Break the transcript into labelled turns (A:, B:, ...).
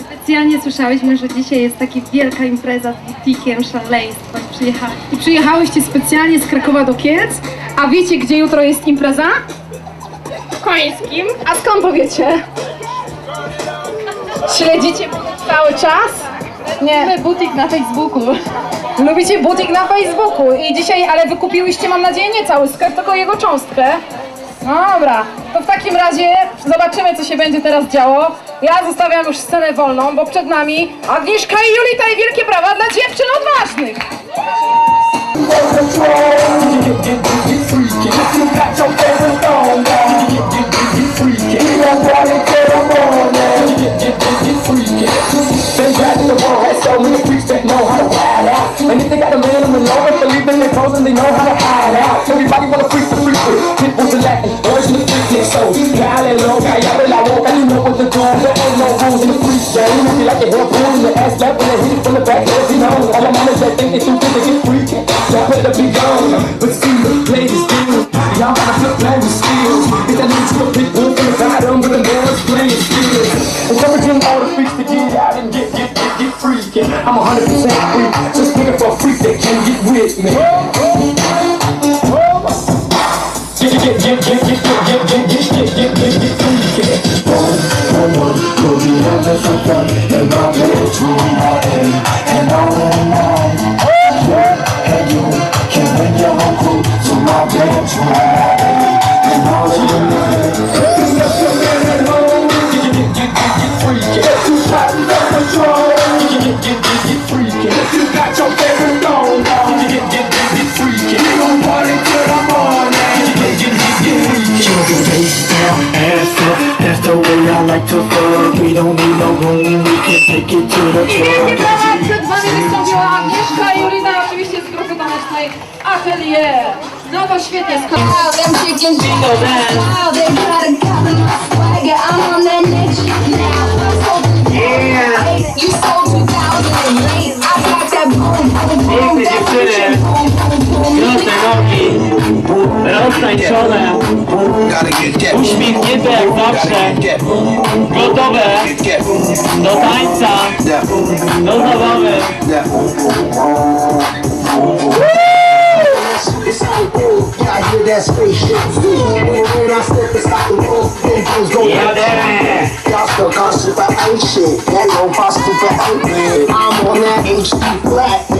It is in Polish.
A: Specjalnie słyszałyśmy, że dzisiaj jest taka wielka impreza z
B: butikiem,
A: szaleństwo i
B: przyjechali. I przyjechałyście specjalnie z Krakowa do Kielc, a wiecie gdzie jutro jest impreza? Końskim. A skąd to wiecie? Śledzicie butik cały czas? Nie. Mamy butik na Facebooku. Lubicie butik na Facebooku i dzisiaj, ale wykupiłyście mam nadzieję nie cały sklep, tylko jego cząstkę. Dobra, to w takim razie zobaczymy co się będzie teraz działo. Ja zostawiam już scenę wolną, bo przed nami Agnieszka i Julita i wielkie brawa dla dziewczyn odważnych.
C: ass back with a hit from the back, as you know. All my mamas said, think they too big to get free, y'all better be gone. But see, play this deal. Y'all gotta flip play and skills. Get that little super big wolf in the bottom with the nails playing skills. It's everything all the freaks to get out and get, get, get, get free. I'm 100% free, just looking for a freak that can get with me. Get, get, get, get, get, get, get. for fun And I get And all in mine You and you can bring your whole crew To my damn true And all in mine Cause that's at home Get, get, get, get, get you got no control Get, get, get, get, get you got your I like to
D: fuck
C: We don't need
D: no room, we can take it to the
B: top. I przed wami wystąpiła Agnieszka Jurina, oczywiście z grupy tanecznej Atelier. No to świetnie,
E: Piękne dziewczyny, piękne
D: nogi, roztańczone.
F: Uśmiechnięte
D: jak zawsze Gotowe Do tańca Do zabawy
G: Jademy! I'm on that HD flat.